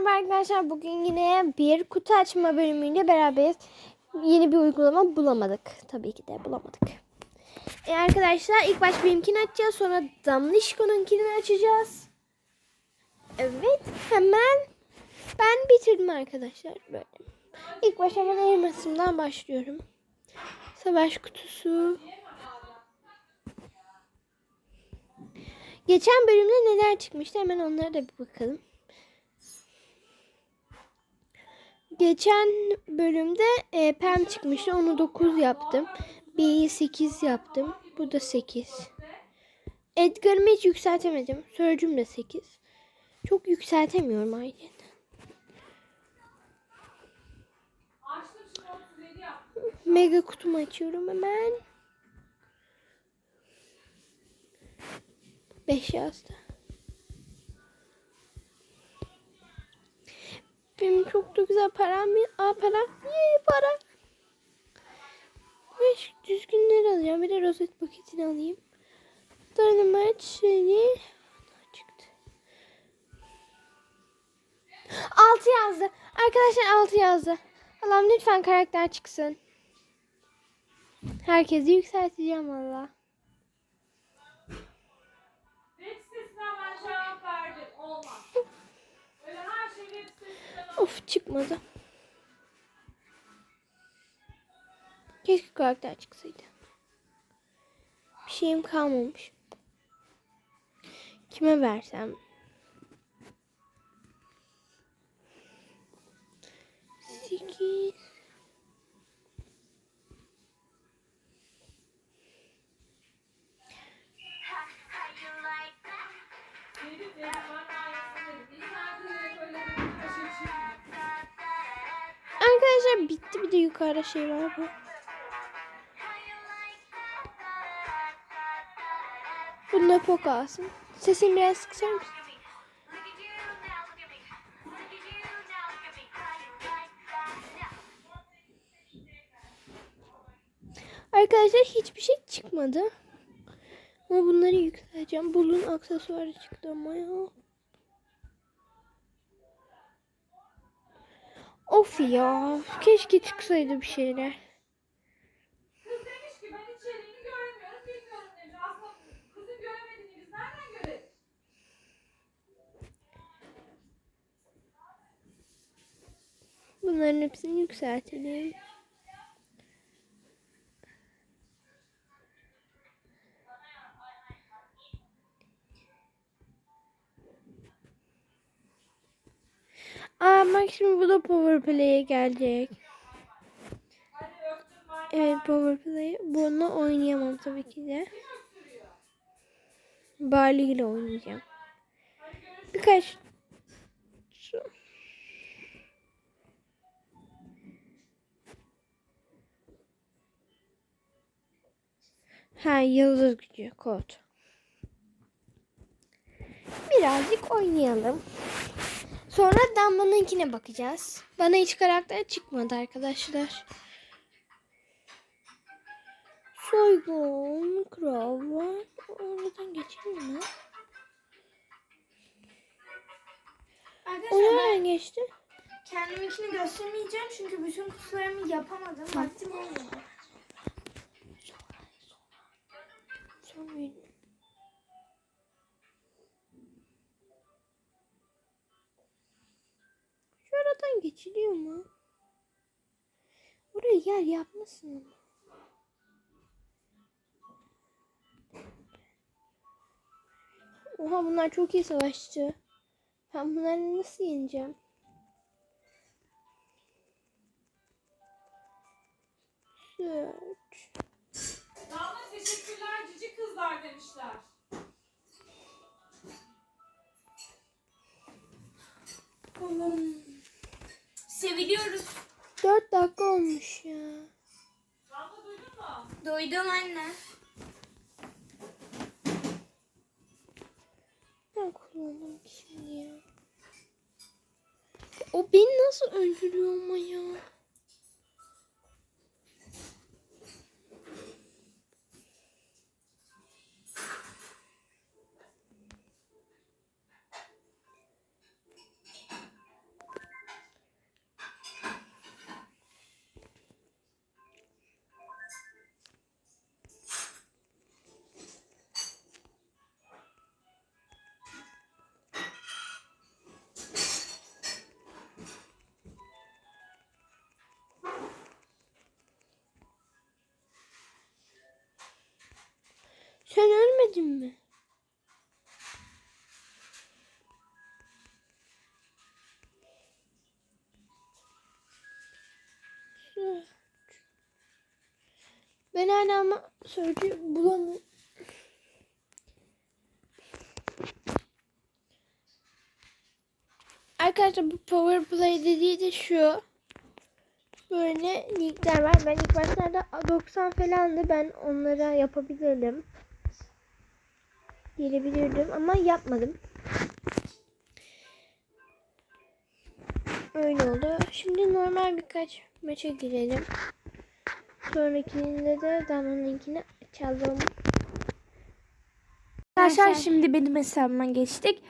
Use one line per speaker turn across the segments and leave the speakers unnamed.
merhaba arkadaşlar. Bugün yine bir kutu açma bölümüyle beraberiz. Yeni bir uygulama bulamadık. Tabii ki de bulamadık. E arkadaşlar ilk baş benimkini açacağız. Sonra Damlışko'nunkini açacağız. Evet hemen ben bitirdim arkadaşlar. Böyle. İlk baş hemen elmasımdan başlıyorum. Savaş kutusu. Geçen bölümde neler çıkmıştı hemen onlara da bir bakalım. Geçen bölümde e, Pem çıkmıştı. Onu 9 yaptım. B'yi 8 yaptım. Bu da 8. Edgar'ımı hiç yükseltemedim. Sörcüm de 8. Çok yükseltemiyorum ayrıca. Mega kutumu açıyorum hemen. 5 yazdı. Benim çok da güzel param bir Aa para. Yee para. Beş düzgünleri alacağım. Bir de rozet paketini alayım. Dynamite şeyi çıktı. 6 yazdı. Arkadaşlar 6 yazdı. Allah'ım lütfen karakter çıksın. Herkesi yükselteceğim valla. Of çıkmadı. Keşke karakter çıksaydı. Bir şeyim kalmamış. Kime versem? Sekiz. Arkadaşlar bitti bir de yukarıda şey var bu. Bunda pok alsın. Sesini biraz kısar mısın? Arkadaşlar hiçbir şey çıkmadı. Ama bunları yükselteceğim. Bulun aksesuarı çıktı ama ya. Of ya. Keşke çıksaydı bir şeyler.
Kız demiş ki
şimdi bu da Power Play'e gelecek. Evet Power Play. Bunu oynayamam tabii ki de. Barley ile oynayacağım. Birkaç Ha yıldız gücü kod. Birazcık oynayalım. Sonra Damla'nınkine bakacağız. Bana hiç karakter çıkmadı arkadaşlar. Soygun, Crow var. Oradan geçelim mi? O
Arkadaşlar ben
nereden geçti?
kendiminkini göstermeyeceğim çünkü bütün kutularımı yapamadım. Vaktim olmadı.
Sonra Şuradan geçiliyor mu? Buraya yer yapmasın ama. Oha bunlar çok iyi savaşçı. Ben bunları nasıl yeneceğim? Search.
Damla teşekkürler cici kızlar demişler.
Seviliyoruz.
4 dakika olmuş ya.
Damla duydun mu?
Duydum anne.
Ben kullandım şimdi ya. O beni nasıl öldürüyor ama ya? Verdim mi? Ben hala ama sözcü bulamıyorum. Arkadaşlar bu Power Play dediği de şu. Böyle linkler var. Ben ilk başlarda 90 falandı. Ben onlara yapabilirdim. Gelebilirdim ama yapmadım. Öyle oldu. Şimdi normal birkaç maça girelim. Sonrakinde de Damla'nın linkini açalım.
Arkadaşlar şimdi benim hesabıma geçtik.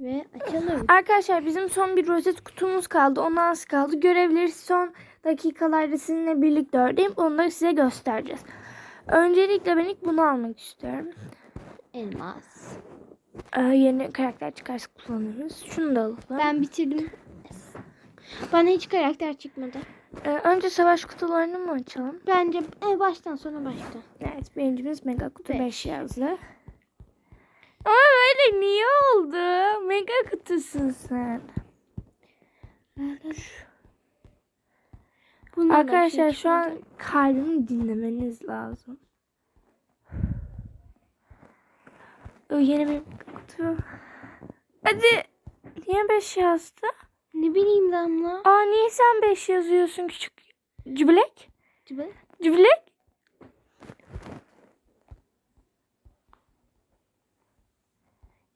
Ve açalım.
Arkadaşlar bizim son bir rozet kutumuz kaldı. Ondan az kaldı. Görevleri son dakikalarda sizinle birlikte öğrenip onları size göstereceğiz. Öncelikle ben ilk bunu almak istiyorum.
Elmas.
Ee, yeni karakter çıkarsa kullanırız. Şunu da alalım.
Ben bitirdim. Bana hiç karakter çıkmadı.
Ee, önce savaş kutularını mı açalım?
Bence e, baştan sona baştan.
Evet birincimiz mega kutu
Beş.
5 yazdı. Ama böyle niye oldu? Mega kutusun sen.
Bundan şey
Arkadaşlar şu an kalbimi dinlemeniz lazım. Yeni bir kutu. Hadi. Niye 5 yazdı?
ne bileyim Damla.
Aa niye sen 5 yazıyorsun küçük cübilek?
Gibi.
Cübilek?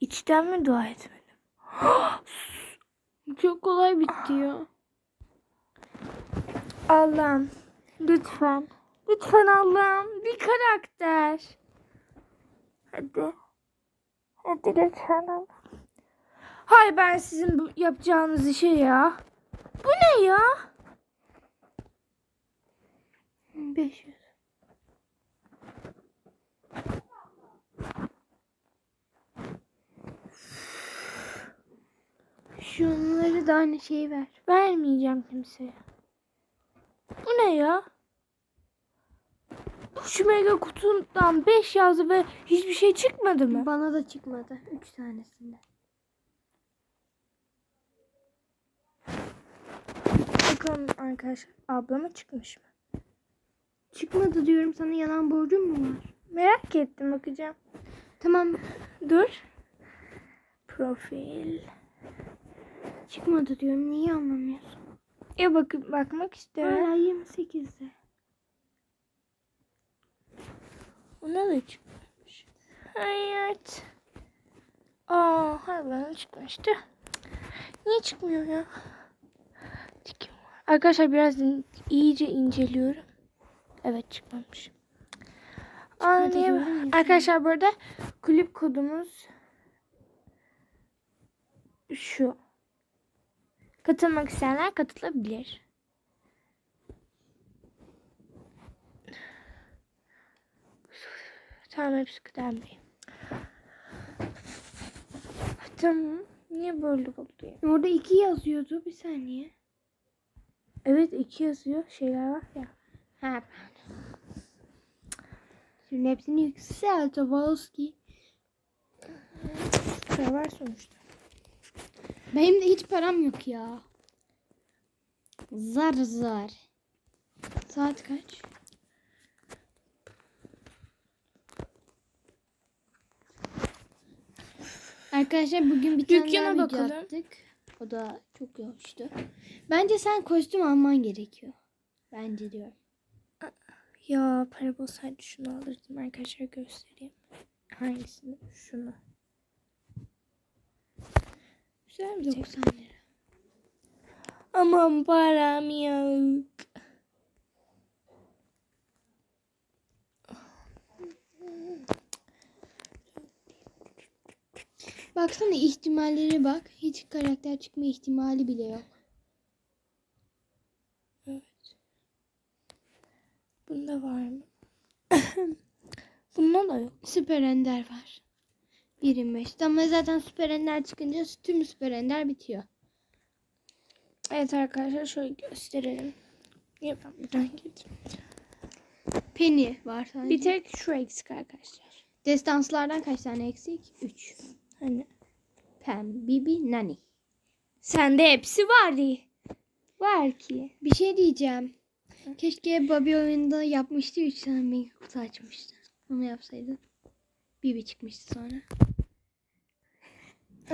İçten mi dua etmedim?
Çok kolay bitti ya.
Allah'ım lütfen. Lütfen Allah'ım bir karakter. Hadi. Hadi lütfen Allah'ım. Hay ben sizin bu yapacağınız işe ya. Bu ne ya?
500. Şunları da aynı şeyi ver.
Vermeyeceğim kimseye. Bu ne ya? Şu mega kutundan 5 yazdı ve hiçbir şey çıkmadı mı?
Bana da çıkmadı. 3 tanesinde.
Bakalım arkadaşlar ablama çıkmış mı?
Çıkmadı diyorum sana yalan borcum mu var?
Merak ettim bakacağım.
Tamam
Dur. Profil.
çıkmadı diyorum. Niye anlamıyorsun?
Ya bakıp bakmak istiyorum.
Hala 28'de.
Ona da çıkmamış. Hayat. Aa, harbiden çıkmıştı. Niye çıkmıyor ya? Arkadaşlar biraz iyice inceliyorum. Evet çıkmamış. Aa, niye-. Arkadaşlar burada kulüp kodumuz şu. Katılmak isteyenler katılabilir. Tamam hepsi kıdemdeyim. Tamam. Niye böyle oluyor?
Orada 2 yazıyordu. Bir saniye.
Evet iki yazıyor. Şeyler var ya.
Ha pardon. Şimdi hepsini yükselt. Wolski.
Şey var sonuçta.
Benim de hiç param yok ya. Zar zar. Saat kaç? Arkadaşlar bugün bir tane
Dükkana
daha video attık. O da çok hoştu. Bence sen kostüm alman gerekiyor. Bence diyorum.
Ya para olsaydı şunu alırdım arkadaşlar göstereyim. Hangisini? Şunu. Güzel bir tek.
90 lira.
Aman param yok.
Baksana ihtimallere bak. Hiç karakter çıkma ihtimali bile yok.
Evet. Bunda var mı? Bunda da yok.
Süper Ender var. 25. Ama zaten Süper Ender çıkınca tüm Süper Ender bitiyor.
Evet arkadaşlar şöyle gösterelim. Ben buradan girdim?
Penny var sadece.
Bir tek şu eksik arkadaşlar.
Destanslardan kaç tane eksik? 3.
Hani
Pam, Bibi, Nani.
sende hepsi vardı. Var ki.
Bir şey diyeceğim. Keşke Bobby oyunda yapmıştı 3 tane mega kutu açmıştı. Onu yapsaydı. Bibi çıkmıştı sonra.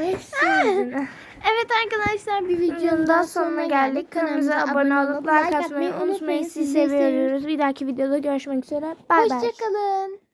Yüzüne.
Evet arkadaşlar bir videonun
daha sonuna geldik. Kanalımıza abone olup like atmayı unutmayın. Sizi seviyoruz. Bir dahaki videoda görüşmek üzere. Bay bay.
Hoşçakalın.